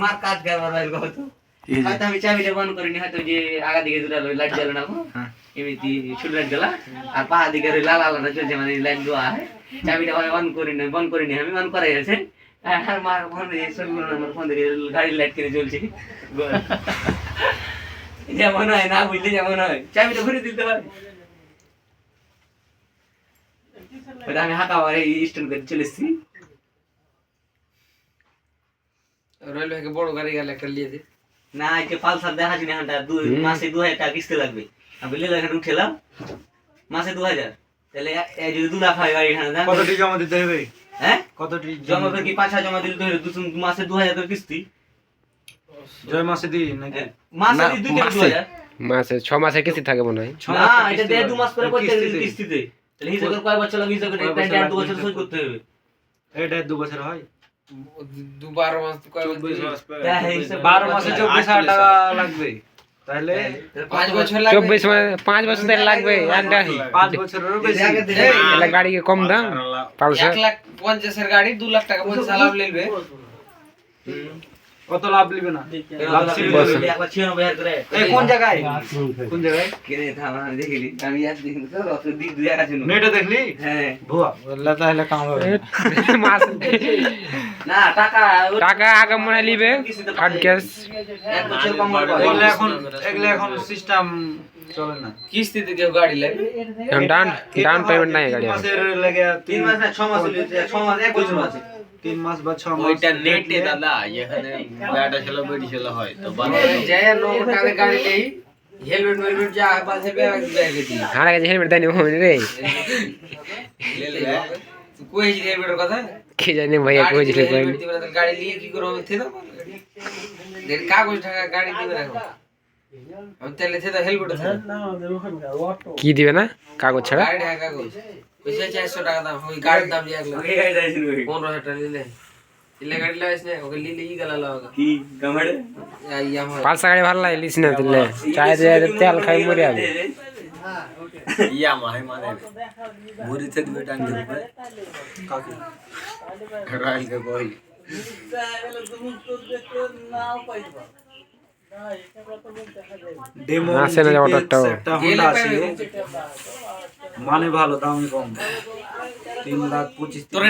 মার কাজ করবার বাইর হয়তো হয়তো আমি চাবিটা বন্ধ করিনি হয়তো যে আগা দিকে দুটা লাইট জ্বালো না হ্যাঁ। এমনি ছোট লাইট জ্বালা। আর পাহা দিকে লাল আলাদা চলছে মানে লাইট দেওয়া হয় চাবিটা অন করিনি বন্ধ করিনি আমি অন করাই আছে আর মার ফোন দিয়ে সবগুলো আমার ফোন দিয়ে গাড়ির লাইট কিনে জ্বলছে। যেমন হয় না বুঝলে যেমন হয়। চাবিটা ঘুরে দিতে হয়। আমি হাঁকা মারে স্ট্যান্ড করে চলে এসেছি। রয়েল ভাইকে বড় গাড়ি গেলে একটা লিয়ে দে। না এই যে পালসার দেখা যাচ্ছে না হাঁটা দুই মাসে দু হাজার টাকা কিস্তি লাগবে। আমি এখানে উঠেলাম। মাসে দু হাজার। তাহলে যদি দু লাখ হয় গাড়ি এখানে জমা দিতে হবে? হ্যাঁ? কতটি জমা করে কি পাঁচ হাজার জমা দিলে তো দু মাসে দু হাজার করে কিস্তি? জয় মাসে দিই নাকি? হ্যাঁ, মাসে দি দুই থেকে দু হাজার। মাসে ছ মাসের কিস্তি থাকে মনে হয়। না এটা দেড় দু মাস করে করতে হবে কিস্তিতে। তাহলে হিসাব করে কয় বছর লাগবে? হিসাব করে দু বছর শোধ করতে হবে। এটা দু বছর হয়। দু বারো মাস তো কয় চব্বিশ বছর? মাস পর- হ্যাঁ, এই হিসাবে বারো মাসে বছর চব্বিশ হাজার টাকা লাগবে। তাহলে তাহলে পাঁচ বছর লাগবে? চব্বিশ মাস পাঁচ বছর ধরে লাগবে একটা পাঁচ বছরেরও বেশি। এলে গাড়ি কি কম দাম। পালসার এক লাখ পঞ্চাশের গাড়ি দু লাখ টাকা পয়সা লাভ নেবে কত লাভ নিবে না? লাভ ছিল একবার ছিয়ানব্বই হাজার করে এই কোন জায়গায়? কোন জায়গায়? আমি দেখিনি। আমি আজ দেখিনি তো অত দিক দুই আছে দেখলি? হ্যাঁ। ভুয়া। বললে তাহলে কাম হবে মাস না টাকা টাকা আগে মনে নিবে। হার্ড ক্যাশ এক বছর কম করে এখন এগুলো এখন সিস্টেম চলে না। কিস্তিতে কেউ গাড়ি লাগবে? এখন ডাউন ডাউন পেমেন্ট নাই গাড়ি তিন মাসের লেগে তিন মাস না ছ মাস ছ মাস এক বছর আছে। তিন মাস বা ছ মাস ওইটা নেটে দাদা এখানে বেটা ছিল বেটি ছিল হয় তো যাই টাকা গাড়ি নেই। হেলমেট মেলমেট যা পাশে ব্যাগ ব্যাগে দিই আমার কাছে হেলমেট দেয়নি রে। কই হেলমেটের কথা? কে জানি ভাইয়া কইছিল দিলে helmet দিবে না, তাহলে গাড়ি নিয়ে কি করব? থেদা। দেখ কাগজ টাকা গাড়ি দিবে না আমি তাহলে থেদা হেলমেট কি দিবে না? কাগজ ছাড়া? গাড়ি টাকা কাগজ। পয়সা চারশো টাকা দাম ওই গাড়ির দাম যে এক লাখ ওই গাড়ি যাইছিল ওই। পনেরো হাজার টাকা নিলে ইলে গাড়ি লাগাইস না ওকে লিলে ই গেলা লাগা কি গামাড়ে ইয়ামা পালসা গাড়ি ভালো লাগে লিস না দিলে চাই দিয়ে তেল খাই মরে যাবে ইয়া মাহে মানে বুড়ি থেকে দুই টান দিবে রাইল কে কই ডেমো আসে না অর্ডারটাও। একটা হোন্ডা আছে মানে ভালো দাম কম। তিন লাখ পঁচিশ